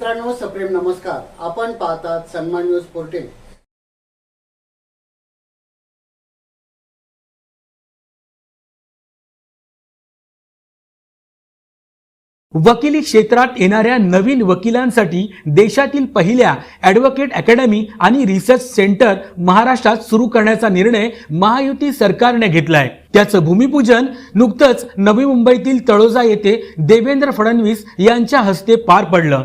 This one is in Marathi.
मित्रांनो सप्रेम नमस्कार. आपण पाहतात सन्मान न्यूज फोर्टीन वकिली क्षेत्रात येणाऱ्या नवीन वकिलांसाठी देशातील पहिल्या ॲडव्होकेट अकॅडमी आणि रिसर्च सेंटर महाराष्ट्रात सुरू करण्याचा निर्णय महायुती सरकारने घेतलाय. त्याचं भूमिपूजन नुकतंच नवी मुंबईतील तळोजा येथे देवेंद्र फडणवीस यांच्या हस्ते पार पडलं.